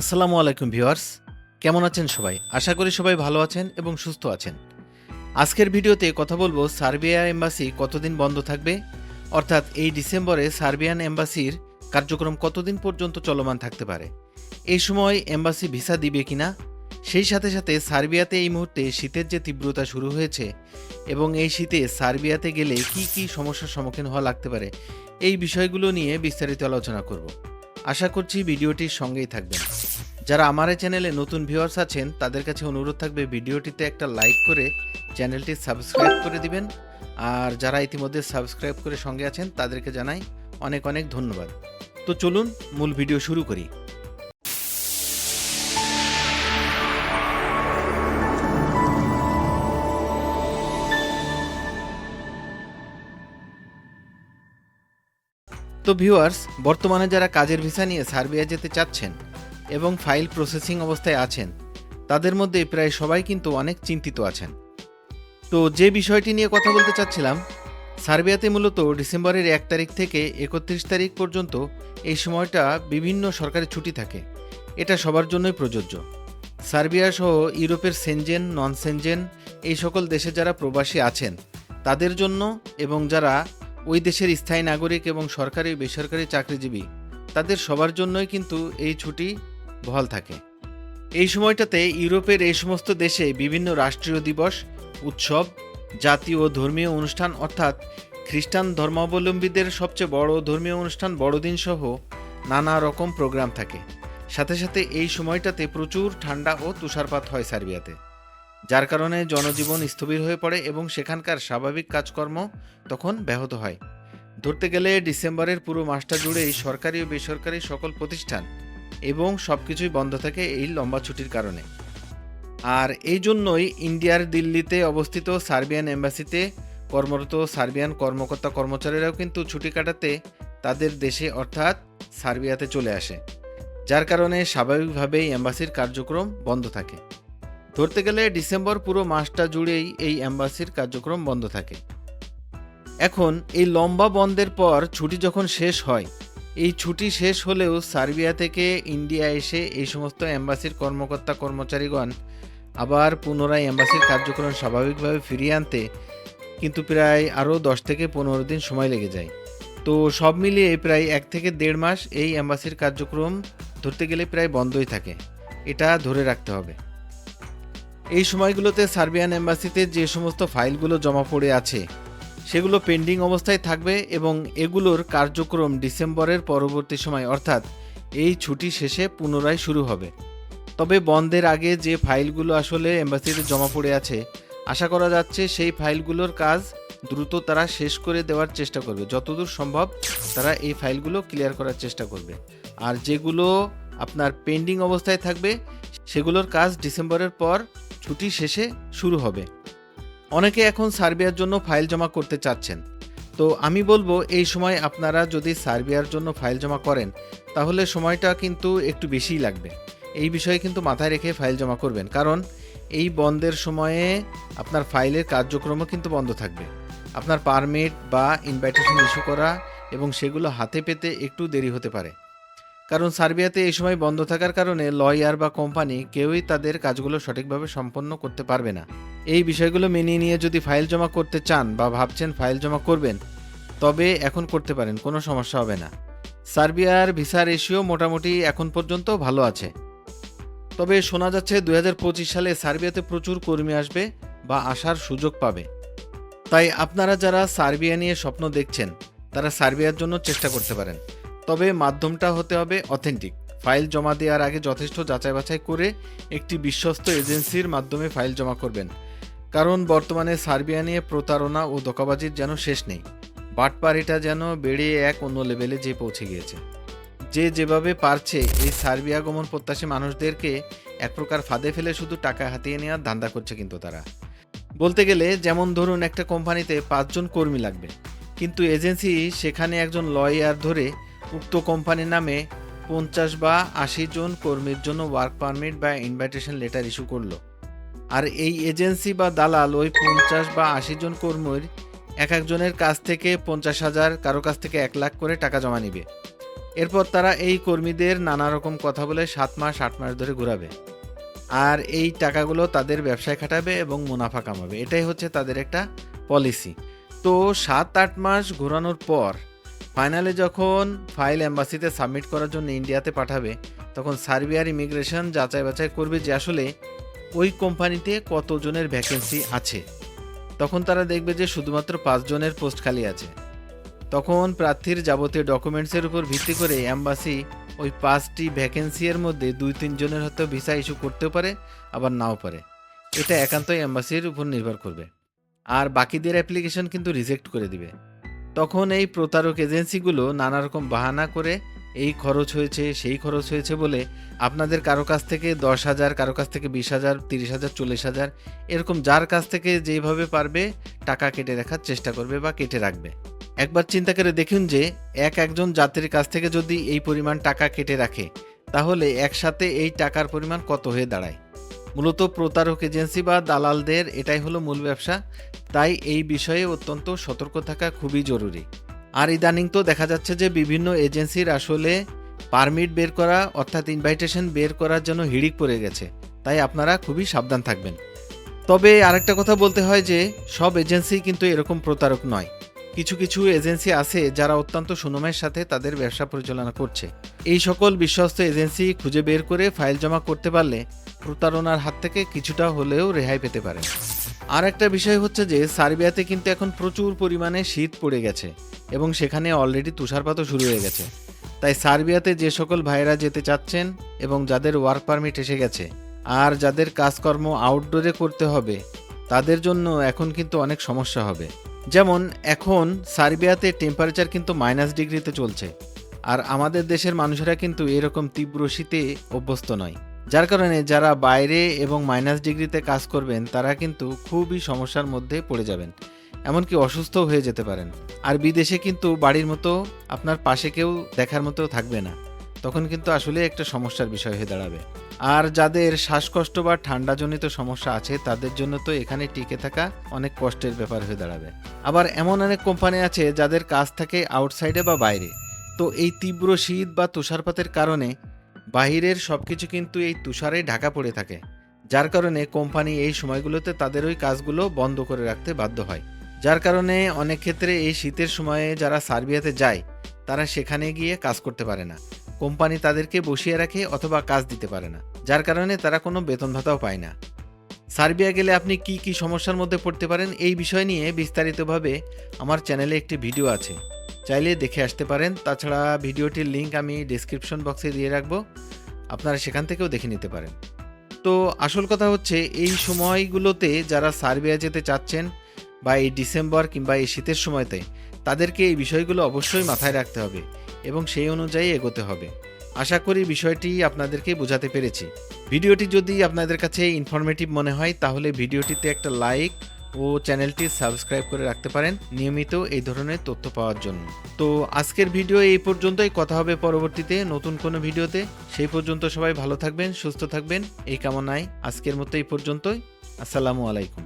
আসসালামু আলাইকুম ভিউয়ার্স। কেমন আছেন সবাই? আশা করি সবাই ভালো আছেন এবং সুস্থ আছেন। আজকের ভিডিওতে কথা বলব সার্বিয়া এম্বাসি কতদিন বন্ধ থাকবে? অর্থাৎ এই ডিসেম্বরে সার্বিয়ান এম্বাসির কার্যক্রম কতদিন পর্যন্ত চলমান থাকতে পারে? এই সময় এম্বাসি ভিসা দিবে কিনা? সেই সাথে সাথে সার্বিয়াতে এই মুহূর্তে শীতের যে তীব্রতা শুরু হয়েছে এবং এই শীতে সার্বিয়াতে গেলে কি কি সমস্যার সম্মুখীন হওয়া লাগতে পারে, এই বিষয়গুলো নিয়ে বিস্তারিত আলোচনা করব। আশা করছি ভিডিওটির সঙ্গেই থাকবেন। যারা আমার এই চ্যানেলে নতুন ভিউয়ার্স আছেন, তাদের কাছে অনুরোধ থাকবে ভিডিওটিতে একটা লাইক করে চ্যানেলটি সাবস্ক্রাইব করে দিবেন। আর যারা ইতিমধ্যে সাবস্ক্রাইব করে সঙ্গে আছেন, তাদেরকে জানাই অনেক অনেক ধন্যবাদ। তো চলুন মূল ভিডিও শুরু করি। তো ভিউয়ার্স, বর্তমানে যারা কাজের ভিসা নিয়ে সার্বিয়া যেতে চাচ্ছেন এবং ফাইল প্রসেসিং অবস্থায় আছেন, তাদের মধ্যে প্রায় সবাই কিন্তু অনেক চিন্তিত আছেন। তো যে বিষয়টি নিয়ে কথা বলতে চাচ্ছিলাম, সার্বিয়াতে মূলত ডিসেম্বরের এক তারিখ থেকে একত্রিশ তারিখ পর্যন্ত এই সময়টা বিভিন্ন সরকারি ছুটি থাকে। এটা সবার জন্যই প্রযোজ্য। সার্বিয়া সহ ইউরোপের সেনজেন, নন সেনজেন, এই সকল দেশে যারা প্রবাসী আছেন, তাদের জন্য এবং যারা ওই দেশের স্থায়ী নাগরিক এবং সরকারি বেসরকারি চাকরিজীবী, তাদের সবার জন্যই কিন্তু এই ছুটি বহাল থাকে। এই সময়টাতে ইউরোপের এই সমস্ত দেশে বিভিন্ন রাষ্ট্রীয় দিবস, উৎসব, জাতীয় ও ধর্মীয় অনুষ্ঠান অর্থাৎ খ্রিস্টান ধর্মাবলম্বীদের সবচেয়ে বড় ধর্মীয় অনুষ্ঠান বড়দিন সহ নানা রকম প্রোগ্রাম থাকে। সাথে সাথে এই সময়টাতে প্রচুর ঠান্ডা ও তুষারপাত হয় সার্বিয়াতে। যার কারণে জনজীবন স্থবির হয়ে পড়ে এবং সেখানকার স্বাভাবিক কাজকর্ম তখন ব্যাহত হয়। ধরতে গেলে ডিসেম্বরের পুরো মাসটা জুড়েই সরকারি ও বেসরকারি সকল প্রতিষ্ঠান এবং সব কিছুই বন্ধ থাকে এই লম্বা ছুটির কারণে। আর এই জন্যই ইন্ডিয়ার দিল্লিতে অবস্থিত সার্বিয়ান এম্বাসিতে কর্মরত সার্বিয়ান কর্মকর্তা কর্মচারীরাও কিন্তু ছুটি কাটাতে তাদের দেশে অর্থাৎ সার্বিয়াতে চলে আসে, যার কারণে স্বাভাবিকভাবেই এম্বাসির কার্যক্রম বন্ধ থাকে। ধরতে গেলে ডিসেম্বর পুরো মাসটা জুড়েই এই অ্যাম্বাসির কার্যক্রম বন্ধ থাকে। এখন এই লম্বা বন্ধের পর ছুটি যখন শেষ হয়, এই ছুটি শেষ হলেও সার্বিয়া থেকে ইন্ডিয়া এসে এই সমস্ত অ্যাম্বাসির কর্মকর্তা কর্মচারীগণ আবার পুনরায় অ্যাম্বাসির কার্যক্রম স্বাভাবিকভাবে ফিরিয়ে আনতে কিন্তু প্রায় আরও দশ থেকে পনেরো দিন সময় লেগে যায়। তো সব মিলিয়ে প্রায় এক থেকে দেড় মাস এই অ্যাম্বাসির কার্যক্রম ধরতে গেলে প্রায় বন্ধই থাকে। এটা ধরে রাখতে হবে। এই সময়গুলোতে সার্বিয়ান এম্বাসিতে যে সমস্ত ফাইলগুলো জমা পড়ে আছে, সেগুলো পেন্ডিং অবস্থায় থাকবে এবং এগুলোর কার্যক্রম ডিসেম্বরের পরবর্তী সময়, অর্থাৎ এই ছুটি শেষে পুনরায় শুরু হবে। তবে বন্ধের আগে যে ফাইলগুলো আসলে এম্বাসিতে জমা পড়ে আছে, আশা করা যাচ্ছে সেই ফাইলগুলোর কাজ দ্রুত তারা শেষ করে দেওয়ার চেষ্টা করবে। যতদূর সম্ভব তারা এই ফাইলগুলো ক্লিয়ার করার চেষ্টা করবে। আর যেগুলো আপনার পেন্ডিং অবস্থায় থাকবে সেগুলোর কাজ ডিসেম্বরের পর ছুটি শেষে শুরু হবে। অনেকে এখন সার্বিয়ার জন্য ফাইল জমা করতে চাচ্ছেন। তো আমি বলব, এই সময় আপনারা যদি সার্বিয়ার জন্য ফাইল জমা করেন, তাহলে সময়টা কিন্তু একটু বেশিই লাগবে। এই বিষয়ে কিন্তু মাথায় রেখে ফাইল জমা করবেন। কারণ এই বন্ধের সময়ে আপনার ফাইলের কার্যক্রমও কিন্তু বন্ধ থাকবে। আপনার পারমিট বা ইনভাইটেশন ইস্যু করা এবং সেগুলো হাতে পেতে একটু দেরি হতে পারে। কারণ সার্বিয়াতে এই সময় বন্ধ থাকার কারণে লয়ার বা কোম্পানি কেউই তাদের কাজগুলো সঠিকভাবে সম্পন্ন করতে পারবে না। এই বিষয়গুলো মেনে নিয়ে যদি ফাইল জমা করতে চান বা ভাবছেন ফাইল জমা করবেন, তবে এখন করতে পারেন, কোনো সমস্যা হবে না। সার্বিয়ার ভিসা রেশিও মোটামুটি এখন পর্যন্ত ভালো আছে। তবে শোনা যাচ্ছে দুই হাজার পঁচিশ সালে সার্বিয়াতে প্রচুর কর্মী আসবে বা আসার সুযোগ পাবে। তাই আপনারা যারা সার্বিয়া নিয়ে স্বপ্ন দেখছেন, তারা সার্বিয়ার জন্য চেষ্টা করতে পারেন। তবে মাধ্যমটা হতে হবে অথেন্টিক। ফাইল জমা দেওয়ার আগে যথেষ্ট যাচাই বাছাই করে একটি বিশ্বস্ত এজেন্সির মাধ্যমে ফাইল জমা করবেন। কারণ বর্তমানে সার্বিয়া নিয়ে প্রতারণা ও ধোকাবাজির যেন শেষ নেই। বাটপাড়িটা যেন বেড়ে এক অন্য লেভেলে যে পৌঁছে গিয়েছে। যে যেভাবে পারছে, এই সার্বিয়া গমন প্রত্যাশী মানুষদেরকে এক প্রকার ফাঁদে ফেলে শুধু টাকা হাতিয়ে নেওয়ার ধান্দা করছে কিন্তু তারা। বলতে গেলে, যেমন ধরুন একটা কোম্পানিতে পাঁচজন কর্মী লাগবে। কিন্তু এজেন্সি সেখানে একজন লয়ার ধরে উক্ত কোম্পানির নামে পঞ্চাশ বা আশি জন কর্মীর জন্য ওয়ার্ক পারমিট বা ইনভাইটেশন লেটার ইস্যু করল। আর এই এজেন্সি বা দালাল ওই পঞ্চাশ বা আশি জন কর্মীর এক একজনের কাছ থেকে পঞ্চাশ হাজার, কারও কাছ থেকে এক লাখ করে টাকা জমা নিবে। এরপর তারা এই কর্মীদের নানা রকম কথা বলে সাত মাস, আট মাস ধরে ঘোরাবে। আর এই টাকাগুলো তাদের ব্যবসায় খাটাবে এবং মুনাফা কামাবে। এটাই হচ্ছে তাদের একটা পলিসি তো সাত, আট মাস ঘোরানোর পর ফাইনালে যখন ফাইল অ্যাম্বাসিতে সাবমিট করার জন্য ইন্ডিয়াতে পাঠাবে, তখন সার্বিয়ার ইমিগ্রেশন যাচাই বাছাই করবে যে আসলে ওই কোম্পানিতে কতজনের ভ্যাকেন্সি আছে। তখন তারা দেখবে যে শুধুমাত্র পাঁচজনের পোস্ট খালি আছে। তখন প্রার্থীর যাবতীয় ডকুমেন্টসের উপর ভিত্তি করে অ্যাম্বাসি ওই পাঁচটি ভ্যাকেন্সি এর মধ্যে দুই তিনজনের হয়তো ভিসা ইস্যু করতেও পারে, আবার নাও পারে। এটা একান্তই অ্যাম্বাসির উপর নির্ভর করবে। আর বাকিদের অ্যাপ্লিকেশন কিন্তু রিজেক্ট করে দিবে। তখন এই প্রতারক এজেন্সিগুলো নানা রকম বাহানা করে, এই খরচ হয়েছে, সেই খরচ হয়েছে বলে আপনাদের কারও কাছ থেকে দশ হাজার, কারও কাছ থেকে বিশ হাজার, তিরিশ হাজার, চল্লিশ হাজার, এরকম যার কাছ থেকে যেভাবে পারবে টাকা কেটে রাখার চেষ্টা করবে বা কেটে রাখবে। একবার চিন্তা করে দেখুন যে, এক একজন যাত্রীর কাছ থেকে যদি এই পরিমাণ টাকা কেটে রাখে, তাহলে একসাথে এই টাকার পরিমাণ কত হয়ে দাঁড়ায়? মূলত প্রতারক এজেন্সি বা দালালদের এটাই হলো মূল ব্যবসা। তাই এই বিষয়ে অত্যন্ত সতর্ক থাকা খুবই জরুরি। আর ইদানিং তো দেখা যাচ্ছে যে বিভিন্ন এজেন্সির আসলে পারমিট বের করা অর্থাৎ ইনভাইটেশন বের করার জন্য হিড়িক পড়ে গেছে। তাই আপনারা খুবই সাবধান থাকবেন। তবে আরেকটা কথা বলতে হয় যে সব এজেন্সি কিন্তু এরকম প্রতারক নয়। কিছু কিছু এজেন্সি আছে যারা অত্যন্ত সুনামের সাথে তাদের ব্যবসা পরিচালনা করছে। এই সকল বিশ্বস্ত এজেন্সি খুঁজে বের করে ফাইল জমা করতে পারলে প্রতারণার হাত থেকে কিছুটা হলেও রেহাই পেতে পারেন আর একটা বিষয় হচ্ছে যে, সার্বিয়াতে কিন্তু এখন প্রচুর পরিমাণে শীত পড়ে গেছে এবং সেখানে অলরেডি তুষারপাতও শুরু হয়ে গেছে। তাই সার্বিয়াতে যে সকল ভাইরা যেতে চাচ্ছেন এবং যাদের ওয়ার্ক পারমিট এসে গেছে আর যাদের কাজকর্ম আউটডোরে করতে হবে, তাদের জন্য এখন কিন্তু অনেক সমস্যা হবে। যেমন, এখন সার্বিয়াতে টেম্পারেচার কিন্তু মাইনাস ডিগ্রিতে চলছে, আর আমাদের দেশের মানুষেরা কিন্তু এরকম তীব্র শীতে অভ্যস্ত নয়। যার কারণে যারা বাইরে এবং মাইনাস ডিগ্রিতে কাজ করবেন, তারা কিন্তু খুবই সমস্যার মধ্যে পড়ে যাবেন, এমনকি অসুস্থ হয়ে যেতে পারেন। আর বিদেশে কিন্তু বাড়ির মতো আপনার পাশে কেউ দেখার মতো থাকবে না। তখন কিন্তু আসলে একটা সমস্যার বিষয় হয়ে দাঁড়াবে। আর যাদের শ্বাসকষ্ট বা ঠান্ডাজনিত সমস্যা আছে, তাদের জন্য তো এখানে টিকে থাকা অনেক কষ্টের ব্যাপার হয়ে দাঁড়াবে। আবার এমন অনেক কোম্পানি আছে, যাদের কাজ থাকে আউটসাইডে বা বাইরে। তো এই তীব্র শীত বা তুষারপাতের কারণে বাহিরের সব কিছু কিন্তু এই তুষারে ঢাকা পড়ে থাকে। যার কারণে কোম্পানি এই সময়গুলোতে তাদের ওই কাজগুলো বন্ধ করে রাখতে বাধ্য হয়। যার কারণে অনেক ক্ষেত্রে এই শীতের সময়ে যারা সার্বিয়াতে যায়, তারা সেখানে গিয়ে কাজ করতে পারে না। কোম্পানি তাদেরকে বসিয়ে রাখে অথবা কাজ দিতে পারে না, যার কারণে তারা কোনো বেতন ভাতাও পায় না। সার্বিয়া গেলে আপনি কি কি সমস্যার মধ্যে পড়তে পারেন এই বিষয় নিয়ে বিস্তারিতভাবে আমার চ্যানেলে একটি ভিডিও আছে। চাইলে দেখে আসতে পারেন, তাছাড়া ভিডিওটির লিংক আমি ডিসক্রিপশন বক্সে দিয়ে রাখব, আপনারা সেখান থেকেও দেখে নিতে পারেন। তো আসল কথা হচ্ছে, এই সময়গুলোতে যারা সার্বিয়া যেতে চাচ্ছেন বা এই ডিসেম্বর কিংবা এই শীতের সময়তে, তাদেরকে এই বিষয়গুলো অবশ্যই মাথায় রাখতে হবে। এবং সেই অনুযায়ী এগোতে হবে। আশা করি বিষয়টি আপনাদেরকে বোঝাতে পেরেছি। ভিডিওটি যদি আপনাদের কাছে ইনফরমেটিভ মনে হয়, তাহলে ভিডিওটিতে একটা লাইক ও চ্যানেলটি সাবস্ক্রাইব করে রাখতে পারেন নিয়মিত এই ধরনের তথ্য পাওয়ার জন্য। তো আজকের ভিডিও এই পর্যন্তই। কথা হবে পরবর্তীতে নতুন কোনো ভিডিওতে। সেই পর্যন্ত সবাই ভালো থাকবেন, সুস্থ থাকবেন। এই কামনায় আজকের মতো এই পর্যন্তই। আসসালামু আলাইকুম।